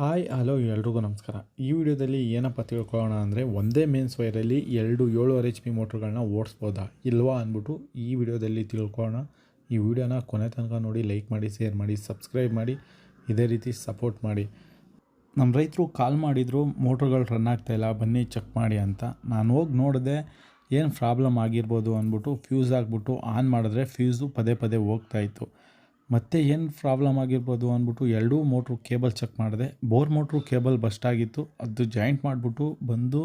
Hi, hello ಎಲ್ರಿಗೂ ನಮಸ್ಕಾರ. ಈ ವಿಡಿಯೋದಲ್ಲಿ ಏನಪ್ಪ ತಿಳ್ಕೊಳ್ಳೋಣ ಅಂದರೆ ಒಂದೇ ಮೇನ್ಸ್ ವೈರಲ್ಲಿ ಎರಡು ಏಳುವರೆ ಎಚ್ ಪಿ ಮೋಟ್ರ್ಗಳನ್ನ ಓಡಿಸ್ಬೋದಾ ಇಲ್ವಾ ಅಂದ್ಬಿಟ್ಟು ಈ ವಿಡಿಯೋದಲ್ಲಿ ತಿಳ್ಕೊಳ್ಳೋಣ. ಈ ವಿಡಿಯೋನ ಕೊನೆ ತನಕ ನೋಡಿ ಲೈಕ್ ಮಾಡಿ ಶೇರ್ ಮಾಡಿ ಸಬ್ಸ್ಕ್ರೈಬ್ ಮಾಡಿ, ಇದೇ ರೀತಿ ಸಪೋರ್ಟ್ ಮಾಡಿ. ನಮ್ಮ ರೈತರು ಕಾಲ್ ಮಾಡಿದರು ಮೋಟ್ರ್ಗಳು ರನ್ ಆಗ್ತಾಯಿಲ್ಲ ಬನ್ನಿ ಚೆಕ್ ಮಾಡಿ ಅಂತ. ನಾನು ಹೋಗಿ ನೋಡಿದೆ ಏನು ಪ್ರಾಬ್ಲಮ್ ಆಗಿರ್ಬೋದು ಅಂದ್ಬಿಟ್ಟು ಫ್ಯೂಸ್ ಆಗಿಬಿಟ್ಟು ಆನ್ ಮಾಡಿದ್ರೆ ಫ್ಯೂಸು ಪದೇ ಪದೇ ಹೋಗ್ತಾಯಿತ್ತು ಮತ್ತೆ ಏನು ಪ್ರಾಬ್ಲಮ್ ಆಗಿರ್ಬೋದು ಅಂದ್ಬಿಟ್ಟು ಎರಡೂ ಮೋಟ್ರು ಕೇಬಲ್ ಚೆಕ್ ಮಾಡಿದೆ. ಬೋರ್ ಮೋಟ್ರು ಕೇಬಲ್ ಬಸ್ಟ್ ಆಗಿತ್ತು. ಅದು ಜಾಯಿಂಟ್ ಮಾಡಿಬಿಟ್ಟು ಬಂದು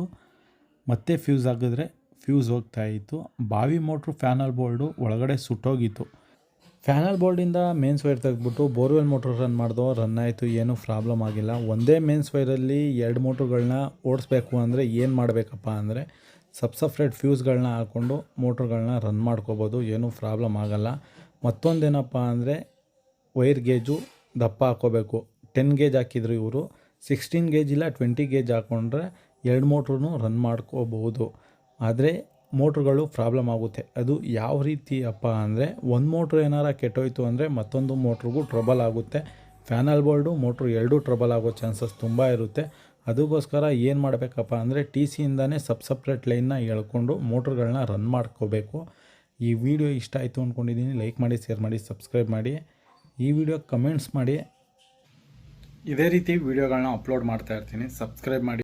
ಮತ್ತೆ ಫ್ಯೂಸ್ ಆಗಿದ್ರೆ ಫ್ಯೂಸ್ ಹೋಗ್ತಾ ಇತ್ತು. ಬಾವಿ ಮೋಟ್ರು ಫ್ಯಾನಲ್ ಬೋರ್ಡು ಒಳಗಡೆ ಸುಟ್ಟೋಗಿತ್ತು. ಫ್ಯಾನಲ್ ಬೋರ್ಡಿಂದ ಮೇನ್ಸ್ ವೈರ್ ತೆಗೆದ್ಬಿಟ್ಟು ಬೋರ್ವೆಲ್ ಮೋಟ್ರ್ ರನ್ ಮಾಡಿದೋ ರನ್ ಆಯಿತು, ಏನೂ ಪ್ರಾಬ್ಲಮ್ ಆಗಿಲ್ಲ. ಒಂದೇ ಮೇನ್ಸ್ ವೈರಲ್ಲಿ ಎರಡು ಮೋಟ್ರುಗಳನ್ನ ಓಡಿಸ್ಬೇಕು ಅಂದರೆ ಏನು ಮಾಡಬೇಕಪ್ಪ ಅಂದರೆ ಸಬ್ ಫ್ಯೂಸ್ಗಳನ್ನ ಹಾಕ್ಕೊಂಡು ಮೋಟ್ರುಗಳನ್ನ ರನ್ ಮಾಡ್ಕೋಬೋದು. ಏನೂ ಪ್ರಾಬ್ಲಮ್ ಆಗಲ್ಲ. ಮತ್ತೊಂದೇನಪ್ಪ ಅಂದರೆ ವೈರ್ ಗೇಜು ದಪ್ಪ ಹಾಕೋಬೇಕು. ಟೆನ್ ಗೇಜ್ ಹಾಕಿದ್ರು ಇವರು. ಸಿಕ್ಸ್ಟೀನ್ ಗೇಜ್ ಇಲ್ಲ, ಟ್ವೆಂಟಿ ಗೇಜ್ ಹಾಕ್ಕೊಂಡ್ರೆ ಎರಡು ಮೋಟ್ರೂ ರನ್ ಮಾಡ್ಕೋಬಹುದು. ಆದರೆ ಮೋಟ್ರುಗಳು ಪ್ರಾಬ್ಲಮ್ ಆಗುತ್ತೆ. ಅದು ಯಾವ ರೀತಿ ಅಪ್ಪ ಅಂದರೆ ಒಂದು ಮೋಟ್ರ್ ಏನಾರ ಕೆಟ್ಟೋಯ್ತು ಅಂದರೆ ಮತ್ತೊಂದು ಮೋಟ್ರಿಗೂ ಟ್ರಬಲ್ ಆಗುತ್ತೆ. ಫ್ಯಾನಲ್ ಬೋಲ್ಡು ಮೋಟ್ರು ಎರಡೂ ಟ್ರಬಲ್ ಆಗೋ ಚಾನ್ಸಸ್ ತುಂಬ ಇರುತ್ತೆ. ಅದಕ್ಕೋಸ್ಕರ ಏನು ಮಾಡಬೇಕಪ್ಪ ಅಂದರೆ ಟಿ ಸಿಯಿಂದನೇ ಸಬ್ ಸಪ್ರೇಟ್ ಲೈನ್ನ ಎಳ್ಕೊಂಡು ಮೋಟ್ರ್ಗಳನ್ನ ರನ್ ಮಾಡ್ಕೋಬೇಕು. ಈ ವಿಡಿಯೋ ಇಷ್ಟ ಆಯಿತು ಅಂದ್ಕೊಂಡಿದ್ದೀನಿ ಲೈಕ್ ಮಾಡಿ, ಶೇರ್ ಮಾಡಿ, ಸಬ್ಸ್ಕ್ರೈಬ್ ಮಾಡಿ. ಈ ವಿಡಿಯೋ ಕಮೆಂಟ್ಸ್ ಮಾಡಿ. ಇದೇ ರೀತಿ ವಿಡಿಯೋಗಳನ್ನ ಅಪ್ಲೋಡ್ ಮಾಡ್ತಾ ಇರ್ತೀನಿ. ಸಬ್ಸ್ಕ್ರೈಬ್ ಮಾಡಿ.